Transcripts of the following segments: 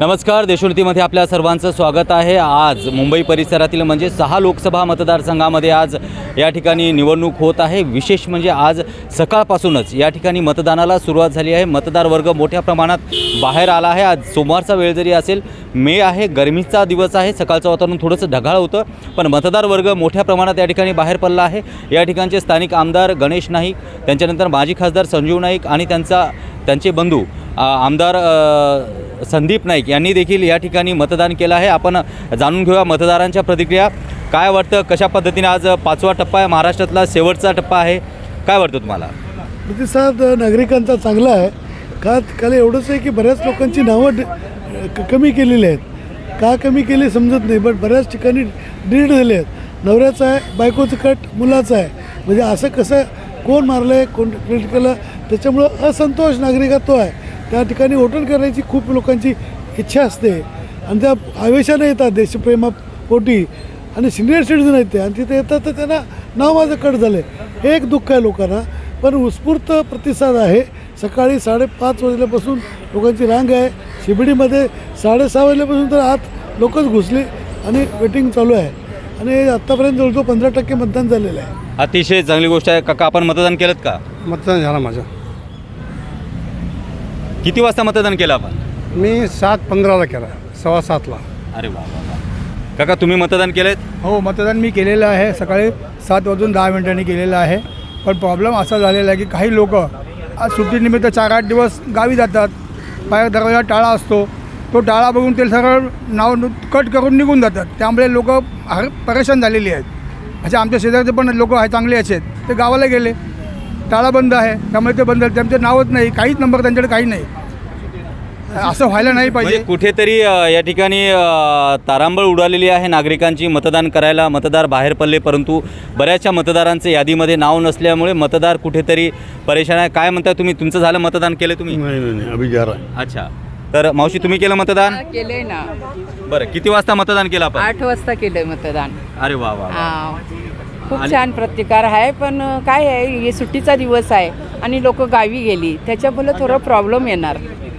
नमस्कार देशोन्नतीमध्ये आपल्या सर्वांचं स्वागत आहे. आज मुंबई परिसरातील म्हणजे सहा लोकसभा मतदारसंघामध्ये आज या ठिकाणी निवडणूक होत आहे. विशेष म्हणजे आज सकाळपासूनच या ठिकाणी मतदानाला सुरुवात झाली आहे. मतदार वर्ग मोठ्या प्रमाणात बाहेर आला आहे. आज सोमवारचा वेळ जरी असेल मे आहे गरमीचा दिवस आहे सकाळचं वातावरण थोडंसं ढगाळ होतं पण मतदार वर्ग मोठ्या प्रमाणात या ठिकाणी बाहेर पडला आहे. या ठिकाणचे स्थानिक आमदार गणेश नाईक त्यांच्यानंतर माजी खासदार संजीव नाईक आणि त्यांचा त्यांचे बंधू आमदार संदीप नाईक यांनी देखील या ठिकाणी मतदान केलं आहे. आपण जाणून घेऊया मतदारांच्या प्रतिक्रिया. काय वाटतं कशा पद्धतीने आज पाचवा टप्पा आहे? महाराष्ट्रातला शेवटचा टप्पा आहे. काय वाटतं तुम्हाला? प्रतिसाद नागरिकांचा चांगला आहे. का काल एवढंच आहे की बऱ्याच लोकांची नावं कमी केलेली आहेत. का कमी केली समजत नाही बट बऱ्याच ठिकाणी डिलीट झाले आहेत. नवऱ्याचं आहे बायकोचं कट मुलाचं आहे. म्हणजे असं कसं कोण मारलं आहे कोण क्रिएट केलं त्याच्यामुळं असंतोष नागरिकात तो आहे. त्या ठिकाणी वोटन करण्याची खूप लोकांची इच्छा असते. आणि त्या आवेशाने येतात देशप्रेमापोटी आणि सिनियर सिटीजन आहेत ते. आणि तिथे येतात तर त्यांना नाव माझं कट झालं आहे हे एक दुःख आहे लोकांना. पण उत्स्फूर्त प्रतिसाद आहे. सकाळी साडेपाच वाजल्यापासून लोकांची रांग आहे. शिबिडीमध्ये साडेसहा वाजल्यापासून तर आत लोकच घुसली आणि वेटिंग चालू आहे. आणि आत्तापर्यंत जवळजवळ पंधरा टक्के मतदान झालेलं आहे. अतिशय चांगली गोष्ट आहे. काका आपण मतदान केलं का? मतदान झालं माझं. किती वाजता मतदान केलं आपण? मी सात पंधराला केला सव्वा सातला. अरे वा वा वा. काका तुम्ही मतदान केलं हो मतदान मी केलेलं आहे. सकाळी सात वाजून दहा मिनिटांनी केलेलं आहे. पण प्रॉब्लेम असा झालेला आहे की काही लोक आज सुट्टीनिमित्त चार आठ दिवस गावी जातात. बाहेर दरवाजा टाळा असतो. तो टाळा बघून ते सगळं नाव कट करून निघून जातात. त्यामुळे लोक परेशान झालेली आहेत. असे आमच्या शेजारचे पण लोक आहे चांगले असे आहेत. ते गावाला गेले. टाळा बंद आहे त्यामुळे ते बंद त्यांचं नावच नाही काहीच नंबर त्यांच्याकडे काही नाही. असं व्हायला नाही म्हणजे पाहिजे कुठेतरी अ, या ठिकाणी तारांबळ उडालेली आहे नागरिकांची मतदान करायला मतदार बाहेर पडले परंतु बऱ्याचशा मतदारांचे यादीमध्ये नाव नसल्यामुळे मतदार कुठेतरी परेशान आहे. काय म्हणताय तुम्ही? तुमचं झालं मतदान केलं तुम्ही? नाही नाही नाही अभी जा रहा है अच्छा. तर मावशी तुम्ही केलं मतदान? केलंय ना. बरं किती वाजता मतदान केलं आपण? आठ वाजता केलंय मतदान. अरे वा वा. खूप छान प्रतिकार आहे पण काय आहे हे सुट्टीचा दिवस आहे आणि लोक गावी गेली त्याच्यामुळे थोडं प्रॉब्लेम येणार.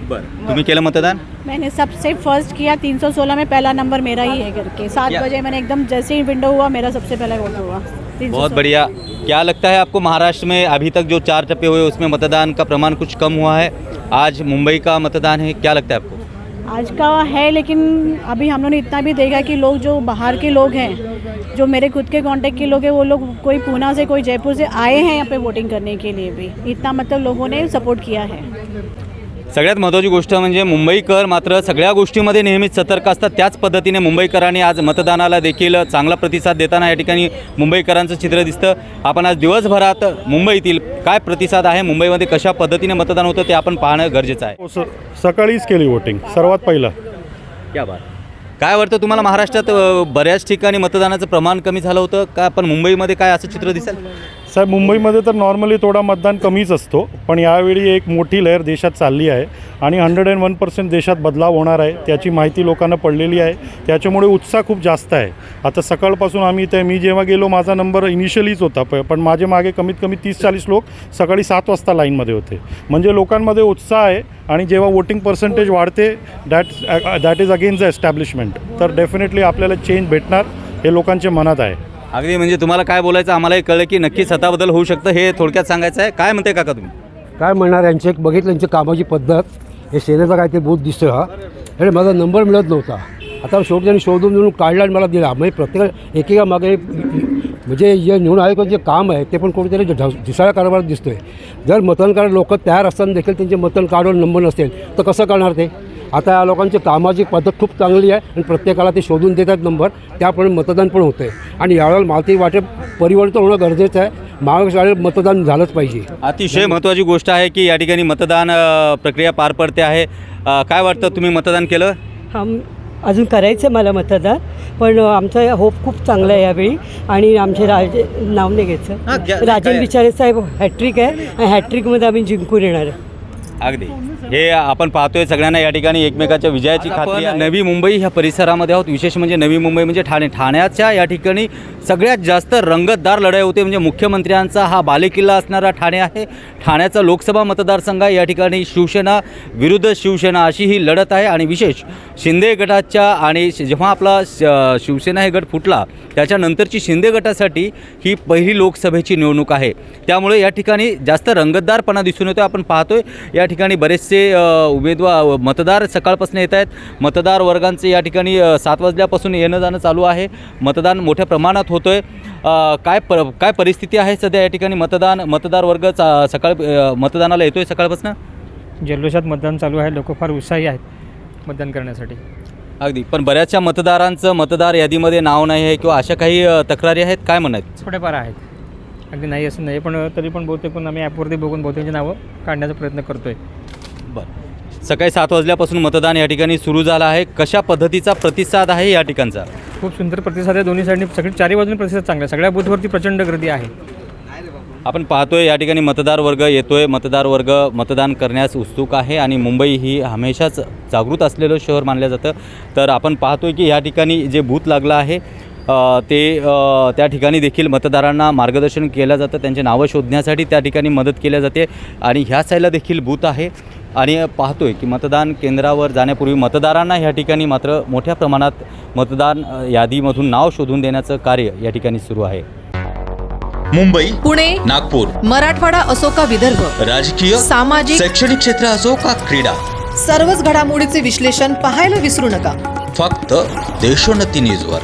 बरं. तुम्ही केलं मतदान? मैंने सबसे फर्स्ट किया 316 में पहला नंबर मेरा ही है करके सात क्या? बजे मैंने एकदम जैसे ही विंडो हुआ मेरा सबसे पहला वोट हुआ. 316 बहुत बढ़िया. क्या लगता है आपको महाराष्ट्र में अभी तक जो चार टप्पे हुए उसमें मतदान का प्रमाण कुछ कम हुआ है? आज मुंबई का मतदान है क्या लगता है आपको? आज का है, लेकिन अभी हम लोगों ने इतना भी देखा कि लोग जो बाहर के लोग हैं, जो मेरे खुद के कांटेक्ट के लोग हैं, वो लोग कोई पूना से, कोई जयपुर से आए हैं यहाँ पे वोटिंग करने के लिए भी। इतना मतलब लोगों ने सपोर्ट किया है। सगळ्यात महत्त्वाची गोष्ट म्हणजे मुंबईकर मात्र सगळ्या गोष्टीमध्ये नेहमीच सतर्क असतात. त्याच पद्धतीने मुंबईकरांनी आज मतदानाला देखील चांगला प्रतिसाद देताना या ठिकाणी मुंबईकरांचं चित्र दिसतं. आपण आज दिवसभरात मुंबईतील काय प्रतिसाद आहे मुंबईमध्ये कशा पद्धतीने मतदान होतं ते आपण पाहणं गरजेचं आहे. हो, सकाळीच केली वोटिंग सर्वात पहिलं. क्या बात. काय वाटतं तुम्हाला महाराष्ट्रात बऱ्याच ठिकाणी मतदानाचं प्रमाण कमी झालं होतं? का पण मुंबईमध्ये काय असं चित्र दिसेल? साहेब मुंबईमध्ये तर नॉर्मली थोडा मतदान कमीच असतो पण यावेळी एक मोठी लहर देशात चालली आहे आणि हंड्रेड अँड वन पर्सेंट देशात बदलाव होणार आहे त्याची माहिती लोकांना पडलेली आहे. त्याच्यामुळे उत्साह खूप जास्त आहे. आता सकाळपासून आम्ही ते मी जेव्हा गेलो माझा नंबर इनिशियलीच होता प पण माझे मागे कमीत कमी तीस चाळीस लोक सकाळी सात वाजता लाईनमध्ये होते. म्हणजे लोकांमध्ये उत्साह आहे आणि जेव्हा वोटिंग पर्सेंटेज वाढते that that is again the establishment तर डेफिनेटली आपल्याला चेंज भेटणार हे लोकांच्या मनात आहे. अगदी म्हणजे तुम्हाला काय बोलायचं आम्हालाही कळलं की नक्की स्वतःबद्दल होऊ शकतं हे थोडक्यात सांगायचं आहे. काय म्हणते काका तुम्ही? काय म्हणणार यांचे? एक बघितलं यांची कामाची पद्धत. हे सेनेचा काहीतरी बूथ दिसतो हा. अरे माझा नंबर मिळत नव्हता. आता शेवटी त्यांनी शोधून मिळून काढला आणि मला दिला. म्हणजे प्रत्येक एकेका मागे म्हणजे जे निवडून आयोगाचं जे काम आहे ते पण कोणीतरी ढ- ढिसाळ्या कारभारात दिसतोय. जर मतदान करायला लोक तयार असताना देखील त्यांचे मतदान काढून नंबर नसेल तर कसं करणार ते? आता या लोकांची कामाची पद्धत खूप चांगली आहे आणि प्रत्येकाला ते शोधून देतात नंबर त्याप्रमाणे मतदान पण होतं आहे आणि यावेळेला मालती वाटे परिवर्तन होणं गरजेचं आहे. महाराष्ट्र मतदान झालंच पाहिजे. अतिशय महत्त्वाची गोष्ट आहे की या ठिकाणी मतदान प्रक्रिया पार पडते आहे. काय वाटतं तुम्ही मतदान केलं? हम अजून करायचं आहे मला मतदान पण आमचा होप खूप चांगला आहे यावेळी. आणि आमचे राजे नाव नाही हां, घ्यायचं राजन विचारे साहेब हॅट्रिक आहे आणि हॅट्रिकमध्ये आम्ही जिंकून येणार आहे. अगदी. हे आपण पाहतोय सगळ्यांना या ठिकाणी एकमेकाच्या विजयाची खात्री. नवी मुंबई ह्या परिसरामध्ये आहोत. विशेष म्हणजे नवी मुंबई म्हणजे ठाणे. ठाण्याच्या या ठिकाणी सगळ्यात जास्त रंगतदार लढाई होते. म्हणजे मुख्यमंत्र्यांचा हा बालेकिल्ला असणारा ठाणे आहे. ठाण्याचा लोकसभा मतदारसंघ आहे या ठिकाणी शिवसेना विरुद्ध शिवसेना अशी ही लढत आहे. आणि विशेष शिंदे गटाच्या आणि जेव्हा आपला श- शिवसेना हे गट फुटला त्याच्यानंतरची शिंदे गटासाठी ही पहिली लोकसभेची निवडणूक आहे. त्यामुळे या ठिकाणी जास्त रंगतदारपणा दिसून येतो आपण पाहतोय या ठिकाणी बरेचसे उमेदवार मतदार सकाळपासून येत आहेत. मतदार वर्गांचे या ठिकाणी सात वाजल्यापासून येणं जाणं चालू आहे. मतदान मोठ्या प्रमाणात होतं आहे काय पर काय परिस्थिती आहे सध्या या ठिकाणी? मतदान मतदार वर्ग चा- सकाळ मतदानाला येतो आहे सकाळपासून? जल्लोषात मतदान चालू आहे. लोक फार उत्साही आहेत मतदान करण्यासाठी. अगदी. पण बऱ्याचशा मतदारांचं मतदार यादीमध्ये नाव नाही आहे किंवा अशा काही तक्रारी आहेत? काय म्हणायचं थोडेफार आहेत. अगदी नाही असं नाही पण तरी पण बहुतेक पण आम्ही ॲपवरती बघून बहुतेकची नावं काढण्याचा प्रयत्न करतो आहे बरं. सकाळी सात वाजल्यापासून मतदान या ठिकाणी सुरू झालं आहे. कशा पद्धतीचा प्रतिसाद आहे या ठिकाणचा? खूप सुंदर प्रतिसाद आहे दोन्ही साईडनी. सगळी चारही बाजूने प्रतिसाद चांगला आहे. सगळ्या बूथवरती प्रचंड गर्दी आहे. आपण पाहतोय या ठिकाणी मतदार वर्ग येतोय. मतदार वर्ग मतदान करण्यास उत्सुक आहे आणि मुंबई ही हमेशाच जागृत असलेलं शहर मानलं जातं. तर आपण पाहतोय की या ठिकाणी जे बूथ लागलं आहे ते त्या ठिकाणी देखील मतदारांना मार्गदर्शन केलं जातं. त्यांचे नावं शोधण्यासाठी त्या ठिकाणी मदत केल्या जाते. आणि ह्या साईडला देखील बूथ आहे. आणि पाहतोय की मतदान केंद्रावर जाण्यापूर्वी मतदारांना ह्या ठिकाणी मात्र मोठ्या प्रमाणात मतदान यादीमधून नाव शोधून देण्याचं कार्य या ठिकाणी सुरू आहे. मुंबई पुणे नागपूर मराठवाडा असो का विदर्भ राजकीय सामाजिक शैक्षणिक क्षेत्र असो का क्रीडा सर्वच घडामोडीचे विश्लेषण पाहायला विसरू नका. फक्त देशोन्नती न्यूजवर.